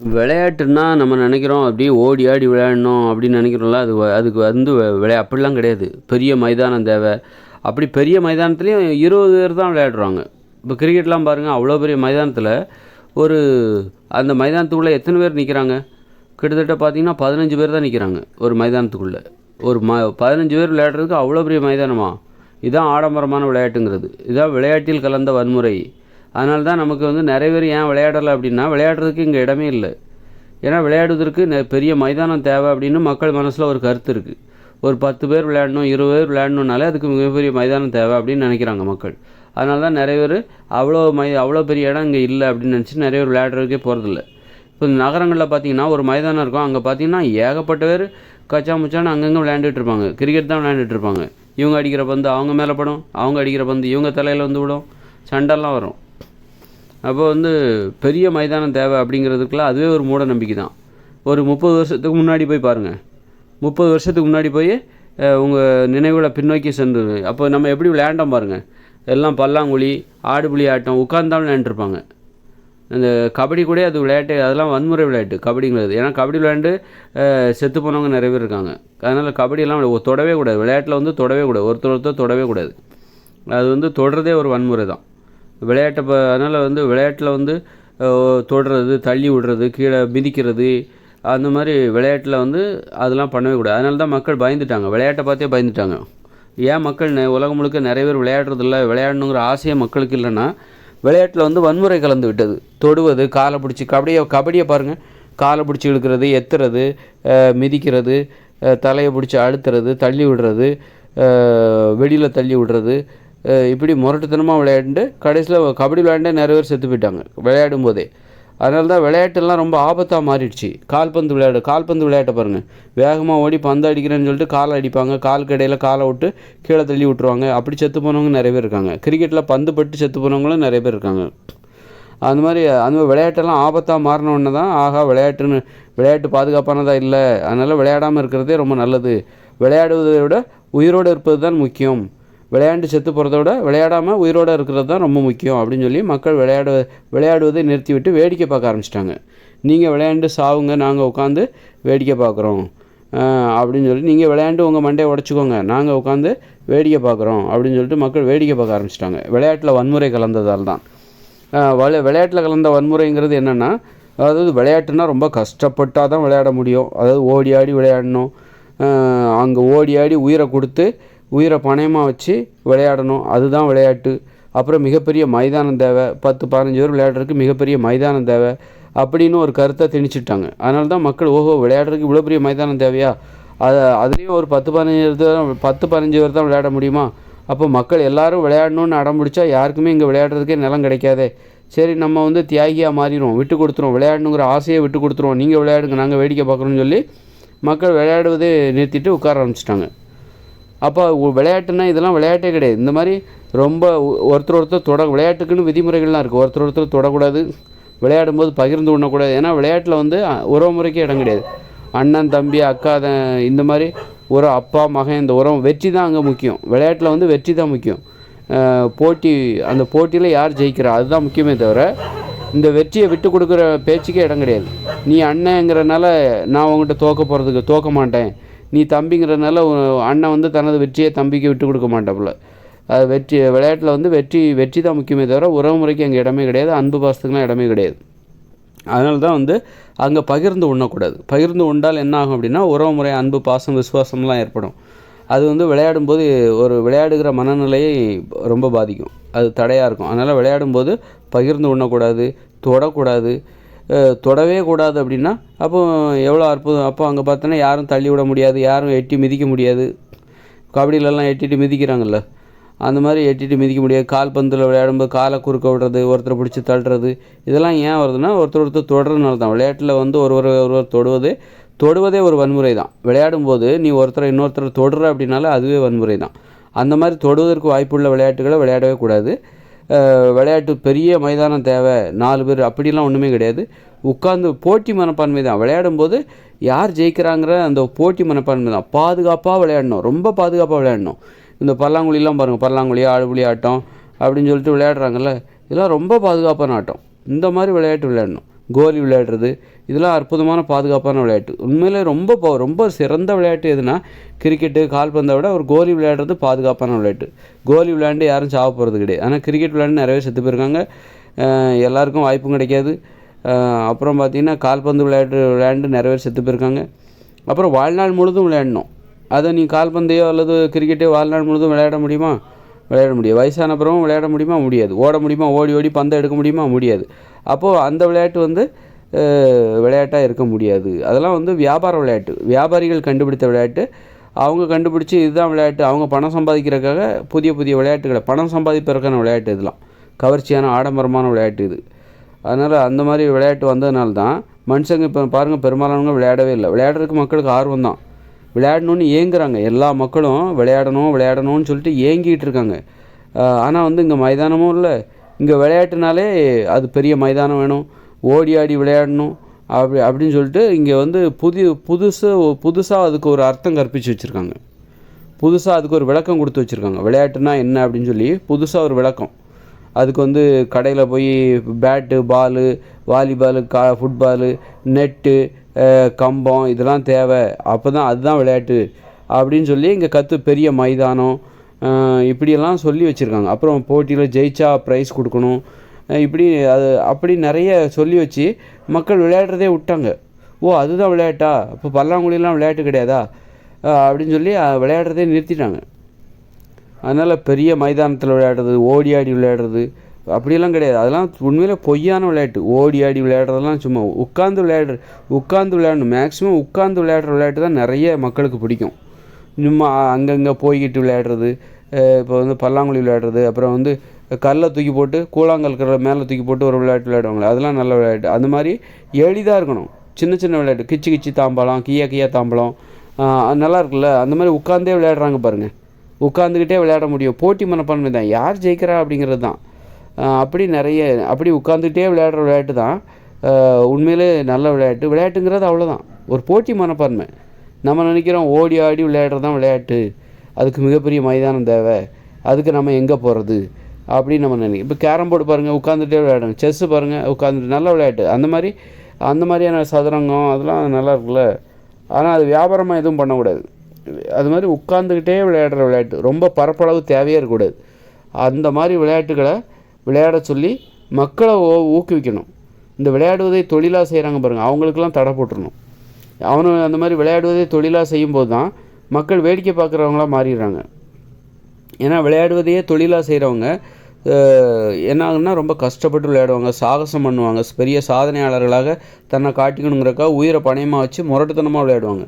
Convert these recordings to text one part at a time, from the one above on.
விளையாட்டுன்னா நம்ம நினைக்கிறோம் அப்படியே ஓடி ஆடி விளையாடணும் அப்படின்னு நினைக்கிறோம்ல அது அதுக்கு வந்து விளையா அப்படிலாம் கிடையாது. பெரிய மைதானம் தேவை. அப்படி பெரிய மைதானத்துலேயும் இருபது பேர் தான் விளையாடுறாங்க. இப்போ கிரிக்கெட்லாம் பாருங்கள் அவ்வளோ பெரிய மைதானத்தில் ஒரு அந்த மைதானத்துக்குள்ளே எத்தனை பேர் நிற்கிறாங்க கிட்டத்தட்ட பார்த்தீங்கன்னா பதினஞ்சு பேர் தான் நிற்கிறாங்க ஒரு மைதானத்துக்குள்ளே. ஒரு ம பதினஞ்சு பேர் விளையாடுறதுக்கு அவ்வளோ பெரிய மைதானமா? இதுதான் ஆடம்பரமான விளையாட்டுங்கிறது. இதுதான் விளையாட்டில் கலந்த வன்முறை. அதனால தான் நமக்கு வந்து நிறைய பேர் ஏன் விளையாடலை அப்படின்னா விளையாடுறதுக்கு இங்கே இடமே இல்லை. ஏன்னா விளையாடுவதற்கு நெ- பெரிய மைதானம் தேவை அப்படின்னு மக்கள் மனசில் ஒரு கருத்து இருக்குது ஒரு பத்து பேர் விளையாடணும் இருபது பேர் விளையாடணுனாலே அதுக்கு மிகப்பெரிய மைதானம் தேவை அப்படின்னு நினைக்கிறாங்க மக்கள். அதனால தான் நிறைய பேர் அவ்வளோ மை அவ்வளோ பெரிய இடம் இங்கே இல்லை அப்படின்னு நினச்சி நிறைய பேர் விளையாடுறதுக்கே போகிறதில்ல இப்போ நகரங்களில் பார்த்தீங்கன்னா ஒரு மைதானம் இருக்கும். அங்கே பார்த்தீங்கன்னா ஏகப்பட்ட பேர் கச்சா முச்சான்னு அங்கங்கே விளையாண்டுட்டு இருப்பாங்க. கிரிக்கெட் தான் விளையாண்டுட்டு இருப்பாங்க. இவங்க அடிக்கிற பந்து அவங்க மேலே படும் அவங்க அடிக்கிற பந்து இவங்க தலையில் வந்து விடும். சண்டைலாம் வரும். அப்போ வந்து பெரிய மைதானம் தேவை அப்படிங்கிறதுக்குலாம் அதுவே ஒரு மூட நம்பிக்கை தான் ஒரு முப்பது வருஷத்துக்கு முன்னாடி போய் பாருங்கள் முப்பது வருஷத்துக்கு முன்னாடி போய் உங்கள் நினைவுகளை பின்னோக்கி சென்று அப்போ நம்ம எப்படி விளையாண்டோம் பாருங்கள் எல்லாம் பல்லாங்குழி ஆடுபுலி ஆட்டம் உட்காந்தாலும் விளையாண்டுருப்பாங்க. அந்த கபடி கூட அது விளையாட்டு அதெல்லாம் வன்முறை விளையாட்டு கபடிங்கிறது. ஏன்னா கபடி விளையாண்டு செத்து போனவங்க நிறைய பேர் இருக்காங்க. அதனால் கபடியெல்லாம் தொடவே கூடாது. விளையாட்டில் வந்து தொடவே கூடாது. ஒருத்தர் ஒருத்தர் தொடவே கூடாது. அது வந்து தொடுறதே ஒரு வன்முறை தான் விளையாட்டை ப அதனால் வந்து விளையாட்டில் வந்து தொடுறது தள்ளி விடுறது கீழே மிதிக்கிறது அந்த மாதிரி விளையாட்டில் வந்து அதெல்லாம் பண்ணவே கூடாது. அதனால தான் மக்கள் பயந்துட்டாங்க. விளையாட்டை பார்த்தே பயந்துட்டாங்க. ஏன் மக்கள் உலகம் முழுக்க நிறைய பேர் விளையாடுறதில்ல விளையாடணுங்கிற ஆசையே மக்களுக்கு இல்லைன்னா விளையாட்டில் வந்து வன்முறை கலந்து விட்டது. தொடுவது காலை பிடிச்சி கபடியை கபடியை பாருங்கள் காலை பிடிச்சி இழுக்கிறது எத்துறது மிதிக்கிறது தலையை பிடிச்சி அழுத்துறது தள்ளி விடுறது வெளியில் தள்ளி விடுறது இப்படி முரட்டுத்தனமாக விளையாண்டு கடைசியில் கபடி விளையாண்டே நிறைய பேர் செத்து போயிட்டாங்க விளையாடும் போதே அதனால தான் விளையாட்டெல்லாம் ரொம்ப ஆபத்தாக மாறிடுச்சு. கால்பந்து விளையாடு கால்பந்து விளையாட்டை பாருங்கள் வேகமாக ஓடி பந்து அடிக்கிறேன்னு சொல்லிட்டு காலை அடிப்பாங்க. காலுக்கு இடையில காலை விட்டு கீழே தள்ளி விட்டுருவாங்க. அப்படி செத்து போனவங்க நிறைய பேர் இருக்காங்க. கிரிக்கெட்டில் பந்து பட்டு செத்து போனவங்களும் நிறைய பேர் இருக்காங்க. அந்த மாதிரி அந்த மாதிரி விளையாட்டெல்லாம் ஆபத்தாக மாறினோடனே தான் ஆகா விளையாட்டுன்னு விளையாட்டு பாதுகாப்பானதாக இல்லை. அதனால் விளையாடாமல் இருக்கிறதே ரொம்ப நல்லது. விளையாடுவதை விட உயிரோடு இருப்பது தான் முக்கியம். விளையாண்டு செத்து போகிறத விட விளையாடாமல் உயிரோடு இருக்கிறது தான் ரொம்ப முக்கியம் அப்படின்னு சொல்லி மக்கள் விளையாடு விளையாடுவதை நிறுத்திவிட்டு வேடிக்கை பார்க்க ஆரம்பிச்சிட்டாங்க. நீங்கள் விளையாண்டு சாவுங்க நாங்கள் உட்காந்து வேடிக்கை பார்க்குறோம். அப்படின்னு சொல்லி நீங்கள் விளையாண்டு உங்கள் மண்டையை உடச்சிக்கோங்க நாங்கள் உட்காந்து வேடிக்கை பார்க்குறோம் அப்படின்னு சொல்லிட்டு மக்கள் வேடிக்கை பார்க்க ஆரம்பிச்சிட்டாங்க. விளையாட்டில் வன்முறை கலந்ததால் தான். விளை விளையாட்டில் கலந்த வன்முறைங்கிறது என்னென்னா அதாவது விளையாட்டுனா ரொம்ப கஷ்டப்பட்டால் தான் விளையாட முடியும். அதாவது ஓடி ஆடி விளையாடணும். அங்கே ஓடி ஆடி உயிரை கொடுத்து உயிரை பணயமாக வச்சு விளையாடணும். அதுதான் விளையாட்டு. அப்புறம் மிகப்பெரிய மைதானம் தேவை. பத்து பதினஞ்சு பேர் விளையாடுறதுக்கு மிகப்பெரிய மைதானம் தேவை அப்படின்னு ஒரு கருத்தை திணிச்சிட்டாங்க. அதனால தான் மக்கள் ஓஹோ விளையாடுறதுக்கு இவ்வளோ பெரிய மைதானம் தேவையா? அது அதுலேயும் ஒரு பத்து பதினஞ்சு பேர் தான் பத்து பதினஞ்சு பேர் தான் விளையாட முடியுமா? அப்போ மக்கள் எல்லாரும் விளையாடணும்னு அடம் பிடிச்சா யாருக்குமே இங்கே விளையாடுறதுக்கே நிலம் கிடைக்காதே. சரி நம்ம வந்து தியாகியாக மாறிடுவோம் விட்டு கொடுத்துருவோம் விளையாடணுங்கிற ஆசையை விட்டு கொடுத்துருவோம் நீங்கள் விளையாடுங்க நாங்கள் வேடிக்கை பார்க்குறோம்னு சொல்லி மக்கள் விளையாடுவதே நிறுத்திட்டு உட்கார ஆரம்பிச்சிட்டாங்க. அப்போ விளையாட்டுனா விளையாட்டுன்னா இதெல்லாம் விளையாட்டே கிடையாது. இந்த மாதிரி ரொம்ப ஒருத்தர் ஒருத்தர் தொட விளையாட்டுக்குன்னு விதிமுறைகள்லாம் இருக்குது ஒருத்தர் ஒருத்தர் தொடக்கூடாது. விளையாடும்போது பகிர்ந்து உண்ணக்கூடாது. ஏன்னா விளையாட்டில் வந்து உறவு முறைக்கே இடம் கிடையாது. அண்ணன் தம்பி அக்கா இந்த மாதிரி ஒரு அப்பா மகன் இந்த உறவு வெற்றி தான் அங்கே முக்கியம். விளையாட்டில் வந்து வெற்றி தான் முக்கியம். போட்டி அந்த போட்டியில் யார் ஜெயிக்கிறா? அதுதான் முக்கியமே தவிர இந்த வெற்றியை விட்டு கொடுக்குற பேச்சுக்கே இடம் கிடையாது. நீ அண்ணங்கிறனால நான் உங்கள்கிட்ட தோக்க போகிறதுக்கு தோக்க மாட்டேன். நீ தம்பிங்கிறதுனால அண்ணன் வந்து தனது வெற்றியை தம்பிக்கு விட்டு கொடுக்க மாட்டாப்புல. அது வெற்றி விளையாட்டில் வந்து வெற்றி வெற்றி தான் முக்கியமே தவிர உறவு முறைக்கு அங்கே இடமே கிடையாது அன்பு பாசத்துக்குலாம் இடமே கிடையாது. அதனால தான் வந்து அங்கே பகிர்ந்து உண்ணக்கூடாது. பகிர்ந்து உண்டால் என்ன ஆகும் அப்படின்னா உறவு முறை அன்பு பாசம் விசுவாசம்லாம் ஏற்படும். அது வந்து விளையாடும்போது ஒரு விளையாடுகிற மனநிலையை ரொம்ப பாதிக்கும். அது தடையாக இருக்கும். அதனால் விளையாடும்போது பகிர்ந்து உண்ணக்கூடாது தொடக்கூடாது தொடவே கூடாது அப்படின்னா அப்போ எவ்வளோ அற்புதம். அப்போ அங்கே பார்த்தோன்னா யாரும் தள்ளி விட முடியாது யாரும் எட்டி மிதிக்க முடியாது. கபடியிலலாம் எட்டிட்டு மிதிக்கிறாங்கல்ல. அந்த மாதிரி எட்டிட்டு மிதிக்க முடியாது. கால் பந்தில் விளையாடும்போது காலை குறுக்க விடுறது ஒருத்தரை பிடிச்சி தள்ளுறது இதெல்லாம் ஏன் வருதுன்னா ஒருத்தர் ஒருத்தர் தொடர்றதுனால தான். விளையாட்டில் வந்து ஒருவர் ஒருவர் தொடுவது தொடுவதே ஒரு வன்முறை தான். விளையாடும்போது நீ ஒருத்தரை இன்னொருத்தரை தொடுற அப்படின்னால அதுவே வன்முறை தான். அந்த மாதிரி தொடுவதற்கு வாய்ப்புள்ள விளையாட்டுகளை விளையாடவே கூடாது. விளையாட்டு பெரிய மைதானம் தேவை. நாலு பேர் அப்படிலாம் ஒன்றுமே கிடையாது. உட்காந்து போட்டி மனப்பான்மை தான். விளையாடும்போது யார் ஜெயிக்கிறாங்கிற அந்த போட்டி மனப்பான்மை தான். பாதுகாப்பாக விளையாடணும். ரொம்ப பாதுகாப்பாக விளையாடணும். இந்த பல்லாங்குழிலாம் பாருங்கள் பல்லாங்குழி ஆடுபுலி ஆட்டம் அப்படின்னு சொல்லிட்டு விளையாடுறாங்கல்ல. இதெல்லாம் ரொம்ப பாதுகாப்பான ஆட்டம். இந்த மாதிரி விளையாட்டு விளையாடணும். கோலி விளையாடுறது இதெல்லாம் அற்புதமான பாதுகாப்பான விளையாட்டு. உண்மையிலே ரொம்ப ரொம்ப சிறந்த விளையாட்டு எதுனா கிரிக்கெட்டு கால்பந்தை விட ஒரு கோலி விளையாடுறது பாதுகாப்பான விளையாட்டு. கோலி விளையாண்டு யாரும் சாவ போகிறது கிடையாது. ஆனால் கிரிக்கெட் விளையாண்டு நிறைய செத்து போயிருக்காங்க. எல்லாருக்கும் வாய்ப்பும் கிடைக்காது. அப்புறம் பார்த்தீங்கன்னா கால்பந்து விளையாட்டு விளையாண்டு நிறைய பேர் செத்து போயிருக்காங்க. அப்புறம் வாழ்நாள் முழுதும் விளையாடணும். அதை நீ கால்பந்தையோ அல்லது கிரிக்கெட்டோ வாழ்நாள் முழுதும் விளையாட முடியுமா? விளையாட முடியும் வயசான பிறகும் விளையாட முடியுமா? முடியாது. ஓட முடியுமா? ஓடி ஓடி பந்தை எடுக்க முடியுமா? முடியாது. அப்போது அந்த விளையாட்டு வந்து விளையாட்டாக இருக்க முடியாது. அதெல்லாம் வந்து வியாபார விளையாட்டு. வியாபாரிகள் கண்டுபிடித்த விளையாட்டு. அவங்க கண்டுபிடிச்சி இதுதான் விளையாட்டு. அவங்க பணம் சம்பாதிக்கிறதுக்காக புதிய புதிய விளையாட்டுகளை பணம் சம்பாதிப்பதற்கான விளையாட்டு இதெல்லாம். கவர்ச்சியான ஆடம்பரமான விளையாட்டு இது. அதனால் அந்த மாதிரி விளையாட்டு வந்ததுனால தான் மனுஷங்க இப்போ பாருங்கள் பெரும்பாலானவங்க விளையாடவே இல்லை. விளையாடுறதுக்கு மக்களுக்கு ஆர்வம் தான் விளையாடணும்னு ஏங்குறாங்க. எல்லா மக்களும் விளையாடணும் விளையாடணும்னு சொல்லிட்டு ஏங்கிட்டு இருக்காங்க. ஆனால் வந்து இங்கே மைதானமும் இல்லை. இங்கே விளையாட்டுனாலே அது பெரிய மைதானம் வேணும். ஓடி ஆடி விளையாடணும். அப்படி அப்படின்னு சொல்லிட்டு இங்கே வந்து புது புதுசு புதுசாக அதுக்கு ஒரு அர்த்தம் கற்பித்து வச்சுருக்காங்க. புதுசாக அதுக்கு ஒரு விளக்கம் கொடுத்து வச்சுருக்காங்க. விளையாட்டுனா என்ன அப்படின்னு சொல்லி புதுசாக ஒரு விளக்கம். அதுக்கு வந்து கடையில் போய் பேட்டு பாலு வாலிபாலு கா ஃபுட்பாலு நெட்டு கம்பம் இதெல்லாம் தேவை. அப்போ தான் அதுதான் விளையாட்டு அப்படின்னு சொல்லி இங்கே கற்று பெரிய மைதானம் இப்படியெல்லாம் சொல்லி வச்சுருக்காங்க. அப்புறம் போட்டியில் ஜெயிச்சா ப்ரைஸ் கொடுக்கணும். இப்படி அது அப்படி நிறைய சொல்லி வச்சு மக்கள் விளையாடுறதே விட்டாங்க. ஓ அதுதான் விளையாட்டா? அப்போ பல்லாங்குழிலாம் விளையாட்டு கிடையாதா? அப்படின்னு சொல்லி விளையாடுறதே நிறுத்திட்டாங்க. அதனால் பெரிய மைதானத்தில் விளையாடுறது ஓடி ஆடி விளையாடுறது அப்படியெல்லாம் கிடையாது. அதெல்லாம் உண்மையில் பொய்யான விளையாட்டு. ஓடி ஆடி விளையாடுறதெல்லாம் சும்மா உட்காந்து விளையாடுற உட்காந்து விளையாடணும். மேக்ஸிமம் உட்காந்து விளையாடுற விளையாட்டு தான் நிறைய மக்களுக்கு பிடிக்கும். சும்மா அங்கங்கே போய்கிட்டு விளையாடுறது இப்போ வந்து பல்லாங்குழி விளையாடுறது அப்புறம் வந்து கல்லை தூக்கி போட்டு கூழாங்கல் மேலே தூக்கி போட்டு ஒரு விளையாட்டு விளையாடுவாங்களே அதெல்லாம் நல்ல விளையாட்டு. அந்த மாதிரி எளிதாக இருக்கணும். சின்ன சின்ன விளையாட்டு. கிச்சு கிச்சி தாம்பலம் கியா கியா தாம்பலம் நல்லா இருக்குல்ல? அந்த மாதிரி உட்காந்தே விளையாடுறாங்க பாருங்கள் உட்காந்துக்கிட்டே விளையாட முடியும். போட்டி மனப்பான்மை தான். யார் ஜெயிக்கிறா அப்படிங்கிறது தான். அப்படி நிறைய அப்படி உட்காந்துக்கிட்டே விளையாடுற விளையாட்டு தான் உண்மையிலே நல்ல விளையாட்டு. விளையாட்டுங்கிறது அவ்வளோதான் ஒரு போட்டி மனப்பான்மை. நம்ம நினைக்கிறோம் ஓடி ஆடி விளையாடுறது தான் விளையாட்டு. அதுக்கு மிகப்பெரிய மைதானம் தேவை. அதுக்கு நம்ம எங்கே போகிறது அப்படின்னு நம்ம நினைக்கிறோம். இப்போ கேரம் போர்டு பாருங்கள் உட்காந்துட்டே விளையாடுங்க. செஸ்ஸு பாருங்கள் உட்காந்துட்டு நல்ல விளையாட்டு. அந்த மாதிரி அந்த மாதிரியான சதுரங்கம் அதெல்லாம் நல்லா இருக்குல்ல. ஆனால் அது வியாபாரமாக எதுவும் பண்ணக்கூடாது. அது மாதிரி உட்காந்துக்கிட்டே விளையாடுற விளையாட்டு. ரொம்ப பரப்பளவு தேவையே இருக்கக்கூடாது. அந்த மாதிரி விளையாட்டுகளை விளையாட சொல்லி மக்களை ஊக்குவிக்கணும். இந்த விளையாடுவதை தொழிலாக செய்கிறாங்க பாருங்கள் அவங்களுக்கெல்லாம் தடை போட்டுறணும். அவனு அந்த மாதிரி விளையாடுவதை தொழிலாக செய்யும்போது தான் மக்கள் வேடிக்கை பார்க்குறவங்களா மாறிடுறாங்க. ஏன்னா விளையாடுவதையே தொழிலாக செய்கிறவங்க என்ன ஆகுன்னா ரொம்ப கஷ்டப்பட்டு விளையாடுவாங்க. சாகசம் பண்ணுவாங்க. பெரிய சாதனையாளர்களாக தன்னை காட்டிக்கணுங்கிறக்கா உயிரை பணயமாக வச்சு முரட்டுத்தனமாக விளையாடுவாங்க.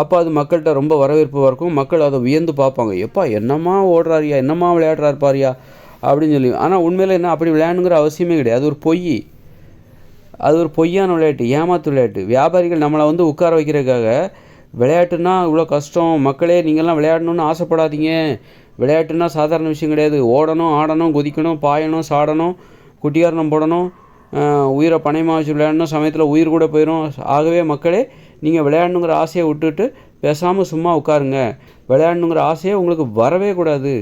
அப்போ அது மக்கள்கிட்ட ரொம்ப வரவேற்பு இருக்கும் மக்கள் அதை வியந்து பார்ப்பாங்க. எப்பா என்னம்மா ஓடுறாரியா? என்னம்மா விளையாடுறாரு பாரியா? அப்படின்னு சொல்லி. ஆனால் உண்மையில் என்ன அப்படி விளையாடணுங்கிற அவசியமே கிடையாது. அது ஒரு பொய். அது ஒரு பொய்யான விளையாட்டு ஏமாத்து விளையாட்டு. வியாபாரிகள் நம்மளை வந்து உட்கார வைக்கிறதுக்காக விளையாட்டுன்னா இவ்வளோ கஷ்டம். மக்களே நீங்கள்லாம் விளையாடணும்னு ஆசைப்படாதீங்க. விளையாட்டுன்னா சாதாரண விஷயம் கிடையாது. ஓடணும் ஆடணும் குதிக்கணும் பாயணும் சாடணும் குட்டியாரணம் போடணும் உயிரை பணயமாக வச்சு விளையாடணும். சமயத்தில் உயிர் கூட போயிடும் ஆகவே மக்களே நீங்கள் விளையாடணுங்கிற ஆசையை விட்டுட்டு பேசாமல் சும்மா உட்காருங்க. விளையாடணுங்கிற ஆசையே உங்களுக்கு வரவே கூடாது.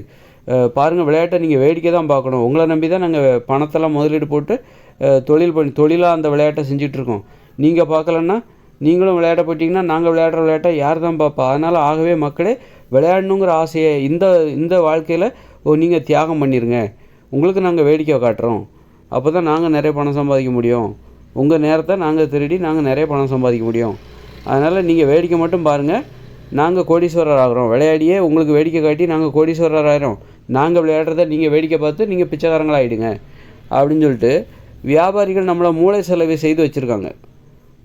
பாருங்கள் விளையாட்டை நீங்கள் வேடிக்கை தான் பார்க்கணும். உங்களை நம்பி தான் நாங்கள் பணத்தெல்லாம் முதலீடு போட்டு தொழில் பண்ணி தொழிலாக அந்த விளையாட்டை செஞ்சிட்ருக்கோம். நீங்கள் பார்க்கலன்னா நீங்களும் விளையாட போயிட்டீங்கன்னா நாங்கள் விளையாடுற விளையாட்டை யார் தான் பார்ப்பா? அதனால் ஆகவே மக்களே விளையாடணுங்கிற ஆசையை இந்த இந்த வாழ்க்கையில் ஓ நீங்கள் தியாகம் பண்ணிடுங்க உங்களுக்கு நாங்கள் வேடிக்கை காட்டுறோம். அப்போ தான் நாங்கள் நிறைய பணம் சம்பாதிக்க முடியும். உங்கள் நேரத்தை நாங்கள் திருடி நாங்கள் நிறைய பணம் சம்பாதிக்க முடியும். அதனால் நீங்கள் வேடிக்கை மட்டும் பாருங்கள் நாங்கள் கோடீஸ்வரர் ஆகிறோம் விளையாடியே உங்களுக்கு வேடிக்கை காட்டி நாங்கள் கோடீஸ்வரர் ஆகிறோம் நாங்கள் விளையாடுறத நீங்கள் வேடிக்கை பார்த்து நீங்கள் பிச்சைக்காரங்களாகிடுங்க அப்படின்னு சொல்லிட்டு வியாபாரிகள் நம்மளை மூளை செலவை செய்து வச்சுருக்காங்க.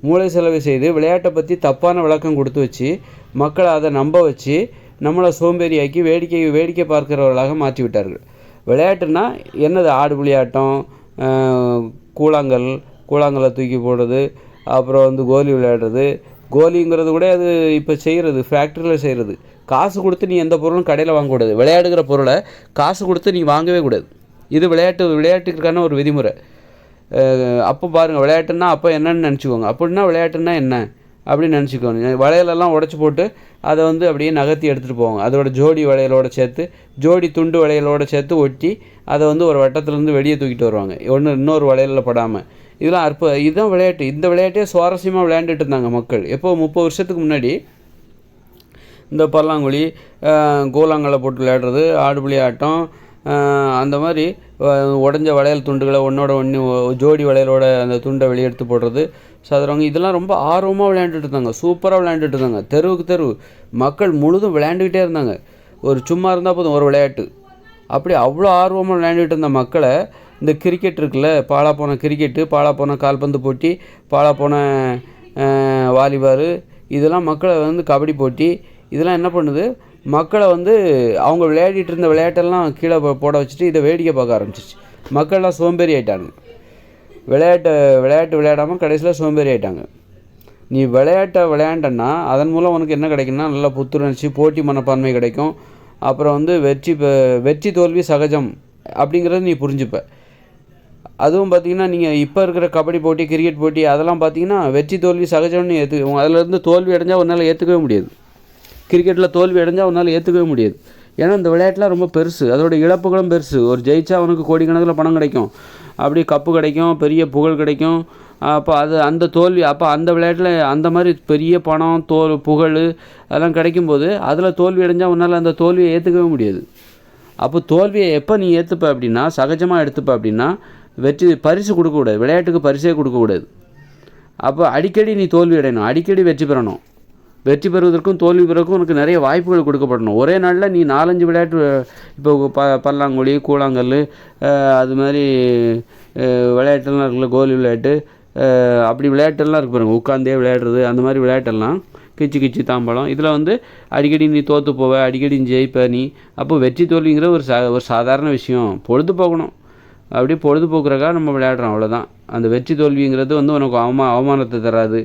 மூளை செலவு செய்து விளையாட்டை பற்றி தப்பான விளக்கம் கொடுத்து வச்சு மக்களை அதை நம்ப வச்சு நம்மளை சோம்பேறியாக்கி வேடிக்கை வேடிக்கை பார்க்கிறவர்களாக மாற்றி விட்டார்கள் விளையாட்டுன்னா என்னது? ஆடு விளையாட்டம் கூழாங்கல் கூழாங்கல்லை தூக்கி போடுறது அப்புறம் வந்து கோலி விளையாடுறது கோலிங்கிறது கூட அது இப்போ செய்கிறது ஃபேக்ட்ரியில் செய்கிறது காசு கொடுத்து நீ எந்த பொருளும் கடையில் வாங்கக்கூடாது விளையாடுகிற பொருளை காசு கொடுத்து நீ வாங்கவே கூடாது. இது விளையாட்டு விளையாட்டுக்கான ஒரு விதிமுறை. அப்போ பாருங்கள் விளையாட்டுன்னா அப்போ என்னன்னு நினச்சிக்கோங்க. அப்படின்னா விளையாட்டுன்னா என்ன அப்படின்னு நினச்சிக்கோங்க. வளையலெல்லாம் உடச்சி போட்டு அதை வந்து அப்படியே நகர்த்தி எடுத்துகிட்டு போவாங்க. அதோட ஜோடி வளையலோட சேர்த்து ஜோடி துண்டு வளையலோட சேர்த்து ஒட்டி அதை வந்து ஒரு வட்டத்துலேருந்து வெளியே தூக்கிட்டு வருவாங்க. ஒன்று இன்னொரு வளையலில் படாமல் இதெல்லாம் அற்ப இதுதான் விளையாட்டு. இந்த விளையாட்டே சுவாரஸ்யமாக விளையாண்டுட்டு இருந்தாங்க மக்கள். எப்போ? முப்பது வருஷத்துக்கு முன்னாடி. இந்த பல்லாங்குழி கோலாங்கலை போட்டு விளையாடுறது ஆடுபுலி ஆட்டம் அந்த மாதிரி உடஞ்ச வளையல் துண்டுகளை ஒன்றோட ஒன்று ஜோடி வளையலோட அந்த துண்டை வெளியெடுத்து போடுறது சதுரங்க இதெல்லாம் ரொம்ப ஆர்வமாக விளையாண்டுட்டு இருந்தாங்க. சூப்பராக விளையாண்டுட்டு இருந்தாங்க. தெருவுக்கு தெரு. மக்கள் முழுதும் விளையாண்டுக்கிட்டே இருந்தாங்க. ஒரு சும்மா இருந்தால் போதும் ஒரு விளையாட்டு. அப்படி அவ்வளோ ஆர்வமாக விளையாண்டுட்டு இருந்த மக்களை இந்த கிரிக்கெட் இருக்குல்ல பாலா போன கிரிக்கெட்டு பாலா போன கால்பந்து போட்டி பாலா போன வாலிபால் இதெல்லாம் மக்களை வந்து கபடி போட்டி இதெல்லாம் என்ன பண்ணுது? மக்களை வந்து அவங்க விளையாடிட்டு இருந்த விளையாட்டெல்லாம் கீழே போ- போட வச்சுட்டு இதை வேடிக்கை பார்க்க ஆரம்பிச்சிச்சு மக்கள்லாம் சோம்பேறி ஆயிட்டாங்க விளையாட்டை விளையாட்டு விளையாடாமல் கடைசியில் சோம்பேறி ஆயிட்டாங்க. நீ விளையாட்டை விளையாண்டன்னா அதன் மூலம் உனக்கு என்ன கிடைக்கும்னா நல்ல புத்துணர்ச்சி போட்டி மனப்பான்மை கிடைக்கும். அப்புறம் வந்து வெற்றி வெற்றி தோல்வி சகஜம் அப்படிங்கிறத நீ புரிஞ்சுப்ப. அதுவும் பார்த்தீங்கன்னா நீங்கள் இப்போ இருக்கிற கபடி போட்டி கிரிக்கெட் போட்டி அதெல்லாம் பார்த்தீங்கன்னா வெற்றி தோல்வி சகஜம்னு ஏற்றுக்குவோம் அதிலேருந்து தோல்வி அடைஞ்சால் உன்னால் ஏற்றுக்கவே முடியாது. கிரிக்கெட்டில் தோல்வி அடைஞ்சால் உன்னால் ஏற்றுக்கவே முடியாது. ஏன்னா இந்த விளையாட்டுலாம் ரொம்ப பெருசு. அதோட இழப்புகளும் பெருசு. ஒரு ஜெயிச்சா அவனுக்கு கோடிக்கணக்கில் பணம் கிடைக்கும். அப்படி கப்பு கிடைக்கும் பெரிய புகழ் கிடைக்கும். அப்போ அது அந்த தோல்வி அப்போ அந்த விளையாட்டில் அந்த மாதிரி பெரிய பணம் தோல் புகழ் அதெல்லாம் கிடைக்கும்போது அதில் தோல்வி அடைஞ்சால் உன்னால் அந்த தோல்வியை ஏற்றுக்கவே முடியாது. அப்போ தோல்வியை எப்போ நீ ஏற்றுப்ப அப்படின்னா சகஜமாக எடுத்துப்ப அப்படின்னா வெற்றி பரிசு கொடுக்கக்கூடாது. விளையாட்டுக்கு பரிசே கொடுக்கக்கூடாது. அப்போ அடிக்கடி நீ தோல்வி அடையணும். அடிக்கடி வெற்றி பெறணும். வெற்றி பெறுவதற்கும் தோல்வி பெறுவதற்கும் உனக்கு நிறைய வாய்ப்புகள் கொடுக்கப்படணும். ஒரே நாளில் நீ நாலஞ்சு விளையாட்டு இப்போ ப பல்லாங்குழி கூழாங்கல் அது மாதிரி விளையாட்டுலாம் விளையாட்டெல்லாம் இருக்குல்ல கோலி விளையாட்டு அப்படி விளையாட்டெல்லாம் இருக்கு பாருங்க. உட்காந்தே விளையாடுறது அந்த மாதிரி விளையாட்டெல்லாம் கிச்சு கிச்சு தாம்பழம் இதில் வந்து அடிக்கடி நீ தோற்று போவ அடிக்கடி நீ ஜெயிப்ப நீ அப்போ வெற்றி தோல்விங்கிற ஒரு சா ஒரு சாதாரண விஷயம். பொழுது போகணும் அப்படியே பொழுதுபோக்குறக்காக நம்ம விளையாடுறோம் அவ்வளோதான் அந்த வெற்றி தோல்விங்கிறது வந்து உனக்கு அவமா அவமானத்தை தராது.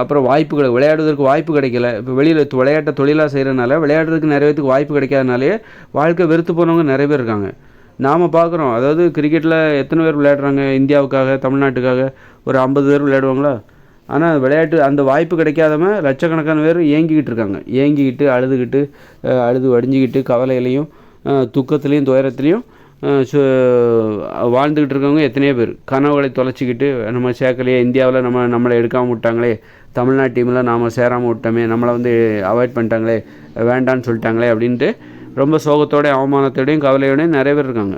அப்புறம் வாய்ப்புகள் விளையாடுவதற்கு வாய்ப்பு கிடைக்கல. இப்போ வெளியில் விளையாட்டை தொழிலாக செய்கிறனால விளையாடுறதுக்கு நிறைய பேத்துக்கு வாய்ப்பு கிடைக்காதனாலே வாழ்க்கை வெறுத்து போனவங்க நிறைய பேர் இருக்காங்க. நாம் பார்க்குறோம் அதாவது கிரிக்கெட்டில் எத்தனை பேர் விளையாடுறாங்க? இந்தியாவுக்காக தமிழ்நாட்டுக்காக? ஒரு ஐம்பது பேர் விளையாடுவாங்களா? ஆனால் விளையாட்டு அந்த வாய்ப்பு கிடைக்காதவன் லட்சக்கணக்கான பேர் ஏங்கிக்கிட்டு இருக்காங்க. ஏங்கிக்கிட்டு அழுதுகிட்டு அழுது வடிஞ்சிக்கிட்டு கவலையிலையும் துக்கத்துலேயும் துயரத்துலேயும் வாழ்ந்துக்கிட்டு இருக்கவங்க எத்தனையோ பேர். கனவுகளை தொலைச்சிக்கிட்டு நம்ம சேர்க்கலையே இந்தியாவில் நம்ம நம்மளை எடுக்காமல் விட்டாங்களே தமிழ்நாட்டு டீமில் நாம் சேராமல் விட்டோமே நம்மளை வந்து அவாய்ட் பண்ணிட்டாங்களே வேண்டான்னு சொல்லிட்டாங்களே அப்படின்ட்டு ரொம்ப சோகத்தோடய அவமானத்தோடையும் கவலையோடையும் நிறைய பேர் இருக்காங்க.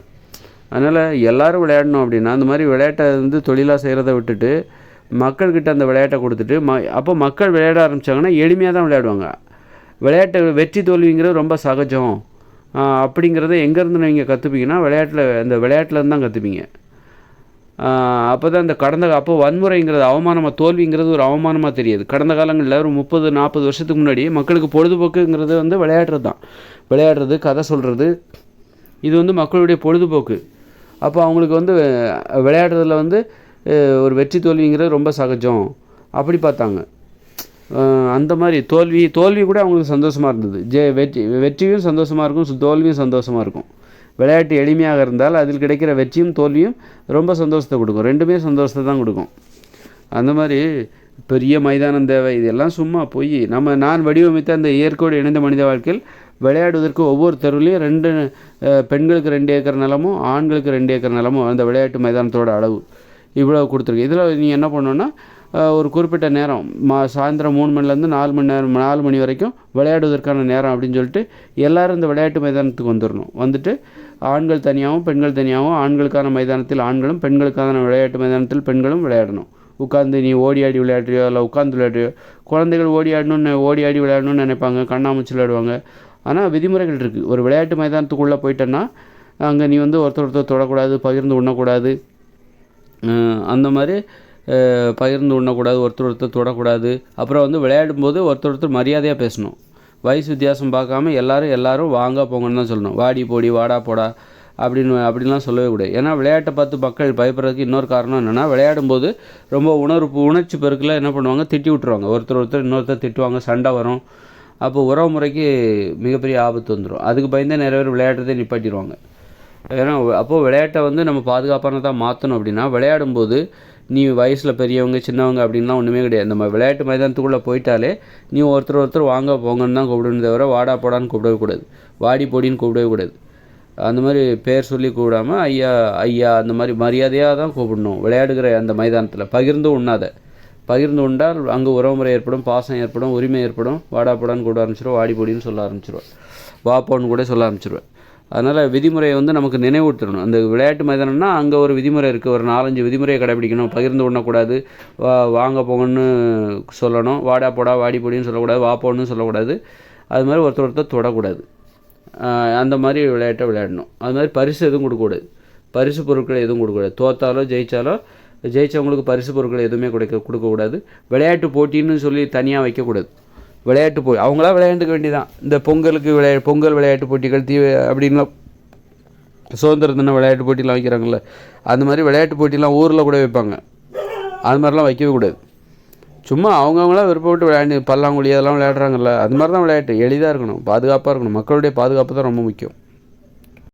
அதனால் எல்லாரும் விளையாடணும் அப்படின்னா அந்த மாதிரி விளையாட்டை வந்து தொழிலாக செய்கிறத விட்டுட்டு மக்கள்கிட்ட அந்த விளையாட்டை கொடுத்துட்டு ம அப்போ மக்கள் விளையாட ஆரம்பித்தாங்கன்னா எளிமையாக தான் விளையாடுவாங்க. விளையாட்டு வெற்றி தோல்விங்கிறது ரொம்ப சகஜம். அப்படிங்கிறத எங்கேருந்து நீங்கள் கற்றுப்பீங்கன்னா விளையாட்டில் இந்த விளையாட்டுலேருந்து தான் கற்றுப்பீங்க அப்போ தான் இந்த கடந்த அப்போ வன்முறைங்கிறது அவமானமாக தோல்விங்கிறது ஒரு அவமானமாக தெரியாது. கடந்த காலங்களில் ஒரு முப்பது நாற்பது வருஷத்துக்கு முன்னாடி மக்களுக்கு பொழுதுபோக்குங்கிறது வந்து விளையாடுறது தான். விளையாடுறது கதை சொல்கிறது இது வந்து மக்களுடைய பொழுதுபோக்கு. அப்போ அவங்களுக்கு வந்து விளையாடுறதுல வந்து ஒரு வெற்றி தோல்விங்கிறது ரொம்ப சகஜம். அப்படி பார்த்தாங்க. அந்த மாதிரி தோல்வி தோல்வி கூட அவங்களுக்கு சந்தோஷமாக இருந்தது. ஜெ வெற்றி வெற்றியும் சந்தோஷமாக இருக்கும் சு- தோல்வியும் சந்தோஷமாக இருக்கும். விளையாட்டு எளிமையாக இருந்தால் அதில் கிடைக்கிற வெற்றியும் தோல்வியும் ரொம்ப சந்தோஷத்தை கொடுக்கும். ரெண்டுமே சந்தோஷத்தை தான் கொடுக்கும். அந்த மாதிரி பெரிய மைதானம் தேவை இதெல்லாம் சும்மா போய் நம்ம நான் வடிவமைத்த அந்த இயற்கையோடு இணைந்த மனித வாழ்க்கையில் விளையாடுவதற்கு ஒவ்வொரு தெருவிலையும் ரெண்டு பெண்களுக்கு ரெண்டு ஏக்கர் நிலமும் ஆண்களுக்கு ரெண்டு ஏக்கர் நிலமும் அந்த விளையாட்டு மைதானத்தோட அளவு இவ்வளோ கொடுத்துருக்கு. இதில் நீங்கள் என்ன பண்ணணுன்னா ஒரு குறிப்பிட்ட நேரம். மா சாயந்தரம் மூணு மணிலேருந்து நாலு மணி நேரம் நாலு மணி வரைக்கும் விளையாடுவதற்கான நேரம் அப்படின்னு சொல்லிட்டு எல்லாரும் இந்த விளையாட்டு மைதானத்துக்கு வந்துடணும் வந்துட்டு ஆண்கள் தனியாகவும் பெண்கள் தனியாகவும் ஆண்களுக்கான மைதானத்தில் ஆண்களும் பெண்களுக்கான விளையாட்டு மைதானத்தில் பெண்களும் விளையாடணும். உட்காந்து நீ ஓடி ஆடி விளையாடுறியோ இல்லை உட்காந்து விளையாடுறியோ குழந்தைகள் ஓடி ஆடணும்னு ஓடி ஆடி விளையாடணும்னு நினைப்பாங்க கண்ணாமூச்சி விளையாடுவாங்க. ஆனால் விதிமுறைகள் இருக்குது ஒரு விளையாட்டு மைதானத்துக்குள்ளே போயிட்டேன்னா அங்கே நீ வந்து ஒருத்தர் ஒருத்தர் தொடக்கூடாது பகிர்ந்து உண்ணக்கூடாது. அந்த மாதிரி பகிர்ந்து உண்ணக்கூடாது ஒருத்தர் ஒருத்தர் தொடக்கூடாது. அப்புறம் வந்து விளையாடும்போது ஒருத்தர் ஒருத்தர் மரியாதையாக பேசணும். வயசு வித்தியாசம் பார்க்காம எல்லாரும் எல்லாரும் வாங்க போங்கன்னு தான் சொல்லணும். வாடி போடி வாடா போடா அப்படின்னு அப்படின்லாம் சொல்லவே கூடாது. ஏன்னா விளையாட்டை பார்த்து மக்கள் பயப்படுறதுக்கு இன்னொரு காரணம் என்னென்னா விளையாடும்போது ரொம்ப உணர்வு உணர்ச்சி பெருக்கில் என்ன பண்ணுவாங்க? திட்டி விட்டுருவாங்க. ஒருத்தர் ஒருத்தர் இன்னொருத்தர் திட்டுவாங்க சண்டை வரும். அப்போ உறவு முறைக்கு மிகப்பெரிய ஆபத்து வந்துடும் அதுக்கு பயந்தே நிறைய பேர் விளையாடுறதே நிப்பாட்டிடுவாங்க. ஏன்னா அப்போது விளையாட்டை வந்து நம்ம பாதுகாப்பானதாக மாற்றணும் அப்படின்னா விளையாடும்போது நீ வயசில் பெரியவங்க சின்னவங்க அப்படின்லாம் ஒன்றுமே கிடையாது. நம்ம விளையாட்டு மைதானத்துக்குள்ளே போயிட்டாலே நீ ஒருத்தர் ஒருத்தர் வாங்க போங்கன்னு தான் கூப்பிடணும் தவிர வாடா போடான்னு கூப்பிடவே கூடாது. வாடி போடின்னு கூப்பிடவே கூடாது. அந்த மாதிரி பேர் சொல்லி கூடாமல் ஐயா ஐயா அந்த மாதிரி மரியாதையாக தான் கூப்பிடணும். விளையாடுகிற அந்த மைதானத்தில். பகிர்ந்து உண்ணாத. பகிர்ந்து உண்டால் அங்கே உறவுமுறை ஏற்படும் பாசம் ஏற்படும் உரிமை ஏற்படும். வாடா போடான்னு கூட ஆரம்பிச்சிடும் வாடி பொடின்னு சொல்ல ஆரம்பிச்சிருவேன் வாப்போன்னு கூட சொல்ல ஆரம்பிச்சிருவேன் அதனால் விதிமுறையை வந்து நமக்கு நினைவூட்டணும். அந்த விளையாட்டு மைதானம்னா அங்கே ஒரு விதிமுறை இருக்குது ஒரு நாலஞ்சு விதிமுறையை கடைபிடிக்கணும். பகிர்ந்து விடக்கூடாது வா வாங்க போங்கன்னு சொல்லணும். வாடா போடா வாடி போடின்னு சொல்லக்கூடாது. வா போன்னு சொல்லக்கூடாது. அது மாதிரி ஒருத்தர் ஒருத்தர் தொடக்கூடாது. அந்த மாதிரி விளையாட்டை விளையாடணும். அது மாதிரி பரிசு எதுவும் கொடுக்கக்கூடாது. பரிசு பொருட்கள் எதுவும் கொடுக்கக்கூடாது. தோத்தாலோ ஜெயித்தாலோ ஜெயித்தவங்களுக்கு பரிசு பொருட்கள் எதுவுமே கொடுக்க கொடுக்கக்கூடாது. விளையாட்டு போட்டின்னு சொல்லி தனியாக வைக்கக்கூடாது. விளையாட்டு போ அவங்களா விளையாண்டுக்க வேண்டியதான் இந்த பொங்கலுக்கு விளையா பொங்கல் விளையாட்டு போட்டிகள் தீ அப்படின்லாம் சுதந்திர தின விளையாட்டு போட்டிலாம் வைக்கிறாங்கல்ல. அந்த மாதிரி விளையாட்டு போட்டிலாம் ஊரில் கூட வைப்பாங்க. அது மாதிரிலாம் வைக்கவே கூடாது. சும்மா அவங்கவுங்களாம் விருப்பப்பட்டு விளையாண்டு பல்லாங்குழி அதெல்லாம் விளையாடுறாங்கல்ல. அது மாதிரி தான் விளையாட்டு. எளிதாக இருக்கணும். பாதுகாப்பாக இருக்கணும். மக்களுடைய பாதுகாப்பு தான் ரொம்ப முக்கியம்.